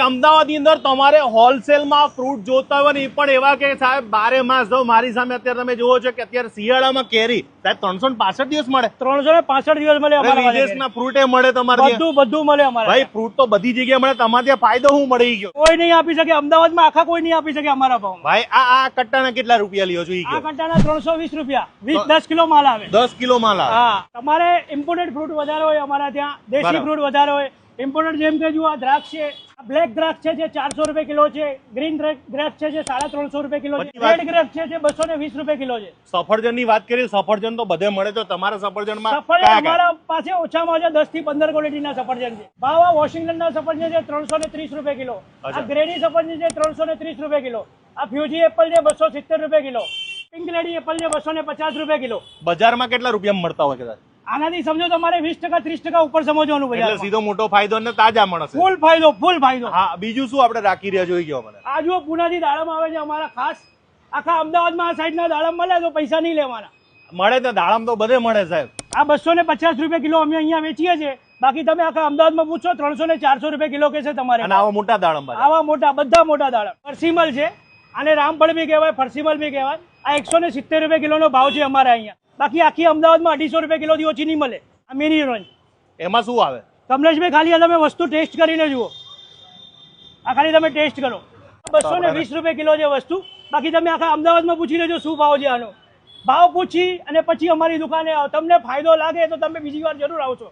ભાઈ અમદાવાદની અંદર તમારે હોલસેલમાં ફ્રૂટ જોતા હોય ને એ પણ એવા કે સાહેબ બારે માસ જો મારી સામે અત્યારે તમે જુઓ છો કે અત્યારે શિયાળામાં કેરી સાહેબ ત્રણસો પાસઠ દિવસ મળે. ત્રણસો ને પાસઠ દિવસ મળે વિદેશના ફ્રૂટે મળે તમારે બધું બધું મળે અમારે ભાઈ ફ્રૂટ તો બધી જગ્યાએ મળે તમારે ત્યાં ફાયદો હું મળી ગયો કોઈ નહીં આપી શકે અમદાવાદમાં આખા કોઈ નહીં આપી શકે અમારા ભાવ ભાઈ આ આ કટ્ટાના કેટલા રૂપિયા લ્યો છો આ કટ્ટાના ત્રણસો વીસ રૂપિયા. વીસ દસ કિલો માલ આવે. દસ કિલો માલ આવે. હા તમારે ઇમ્પોર્ટેડ ફ્રૂટ વધારે હોય અમારા ત્યાં. દેશી ફ્રૂટ વધારે હોય. ઇમ્પોર્ટેડ જેમ કે જુઓ આ દ્રાક્ષ છે બ્લેક દ્રાક્ષ છે જે ચારસો રૂપિયા કિલો છે ગ્રીન ગ્રેપ્સ છે જે સાડા ત્રણસો રૂપિયા કિલો છે રેડ ગ્રેપ્સ છે જે બસો ને વીસ રૂપિયા કિલો છે. સફરજનની વાત કરીએ સફરજન તો બધે મળે તો તમારા સફરજનમાં કયા? અમારા પાસે ઓછામાં ઓછા દસથી પંદર ક્વોલિટીના સફરજન છે. ભાવ વોશિંગ્ટન ના સફરજન છે ત્રણસો ને ત્રીસ રૂપિયા કિલો. આ ગ્રેડી ગ્રેની સફરજન છે ત્રણસો ને ત્રીસ રૂપિયા કિલો. આ ફ્યુજી એપલ છે બસો સિત્તેર રૂપિયા કિલો. પિંક લેડી એપલ છે બસો ને પચાસ રૂપિયા કિલો. બજારમાં કેટલા રૂપિયા મળતા હોય કદાચ? આનાથી સમજો તમારે વીસ ટકા ત્રીસ ટકા ઉપર સમજવાનું એટલે સીધો મોટો ફાયદો અને તાજા મળશે. ફૂલ ફાયદો ફૂલ ફાયદો. હા બીજું શું આપણે રાખી રહ્યા જોઈ ગયો મને? આ જુઓ પુનાથી દાડમ આવે છે અમારા ખાસ. આખા અમદાવાદમાં આ સાઈડના દાડમ મળે તો પૈસા નહીં લેવાના. મળે તો દાડમ તો બધે મળે સાહેબ. આ બસો ને પચાસ રૂપિયા કિલો અમે અહીંયા વેચીએ છીએ. બાકી તમે આખા અમદાવાદમાં પૂછો ત્રણસો ને ચારસો રૂપિયા કિલો કે છે તમારે. આવા મોટા દાડમ આવા મોટા બધા મોટા દાડમ ફરસીમલ છે. આને રામફળ બી કહેવાય ફરસીમલ બી કહેવાય. આ એકસો ને સિત્તેર રૂપિયા કિલોનો ભાવ છે અમારે અહીંયા. બાકી આખી અમદાવાદમાં અઢીસો રૂપિયા કિલોથી ઓછી નહીં મળે. આ મિની રોન્જ એમાં શું આવે? કમલેશભાઈ ખાલી તમે વસ્તુ ટેસ્ટ કરીને જુઓ. આ ખાલી તમે ટેસ્ટ કરો. બસો ને વીસ રૂપિયા કિલો છે વસ્તુ. બાકી તમે આખા અમદાવાદમાં પૂછી લેજો શું ભાવ છે આનો. ભાવ પૂછી અને પછી અમારી દુકાને આવો. તમને ફાયદો લાગે તો તમે બીજી વાર જરૂર આવશો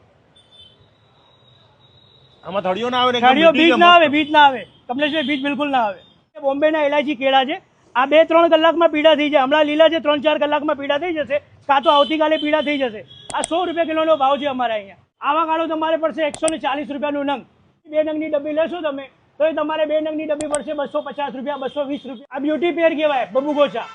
આમાં થળીઓ ના આવે મીઠી બીજ ના આવે? બીજ ના આવે. કમલેશભાઈ બીજ બિલકુલ ના આવે. બોમ્બેના ઇલાયચી કેળા છે. આ બે ત્રણ કલાકમાં પીડા થઈ જાય. હમણાં લીલા છે, ત્રણ ચાર કલાકમાં પીડા થઈ જશે. કાં તો આવતીકાલે પીડા થઈ જશે. આ સો રૂપિયા કિલોનો ભાવ છે અમારા અહીંયા. આવા કાળો તમારે પડશે એકસો ને ચાલીસ રૂપિયાનું નંગ. બે નંગની ડબ્બી લેશો તમે તો એ તમારે બે નંગની ડબ્બી પડશે બસો પચાસ રૂપિયા, બસો વીસ રૂપિયા. આ બ્યુટી પેર કહેવાય બબુગોચા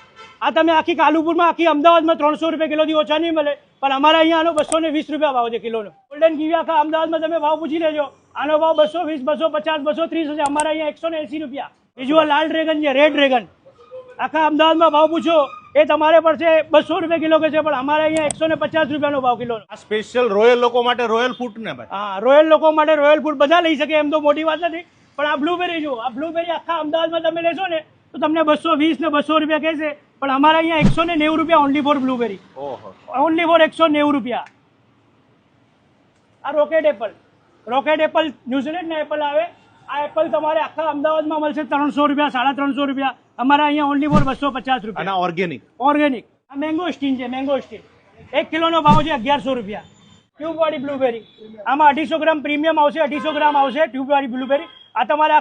આ તમે આખી કાલુપુરમાં, આખી અમદાવાદમાં ત્રણસો રૂપિયા કિલોથી ઓછા નહીં મળે. પણ અમારા અહીંયા આનો બસો ને વીસ રૂપિયા ભાવ છે કિલોનો. ગોલ્ડન કીવી આખા અમદાવાદમાં તમે ભાવ પૂછી લેજો. આનો ભાવ બસો વીસ, બસો પચાસ, બસો ત્રીસ છે અમારા અહીંયા એકસો ને એસી રૂપિયા. બીજું લાલ ડ્રેગન છે રેડ ડ્રેગન આખા અમદાવાદમાં ભાવ પૂછો એ તમારે પડશે બસો રૂપિયા કિલો કે છે પણ અમારે અહીંયા એકસો ને પચાસ રૂપિયાનો ભાવ કિલો આ સ્પેશિયલ રોયલ લોકો માટે રોયલ ફૂડ ને ભાઈ. હા રોયલ લોકો માટે રોયલ ફૂડ બધા લઈ શકે એમ તો મોટી વાત નથી. પણ આ બ્લુબેરી જુઓ આ બ્લુબેરી આખા અમદાવાદમાં તમે લેશો ને તો તમને બસો વીસ ને બસો રૂપિયા કહેશે પણ અમારા અહીંયા એકસો ને નેવું રૂપિયા only for blueberry only for એકસો નેવું રૂપિયા. આ રોકેટ એપલ રોકેટ એપલ ન્યુઝીલેન્ડના એપલ આવે. આ એપલ તમારે આખા અમદાવાદમાં મળશે ત્રણસો રૂપિયા સાડા ત્રણસો રૂપિયા. અમારા અહીંયા ઓનલી ફોર બસો પચાસ રૂપિયા. ઓર્ગેનિક ઓર્ગેનિક આ મેંગો સ્ટીન છે મેંગો સ્ટીન એક કિલોનો ભાવ છે અગિયારસો રૂપિયા. ટ્યુબવાળી બ્લુબેરી આમાં અઢીસો ગ્રામ પ્રીમિયમ આવશે અઢીસો ગ્રામ આવશે ટ્યુબવાળી બ્લુબેરી આ તમારે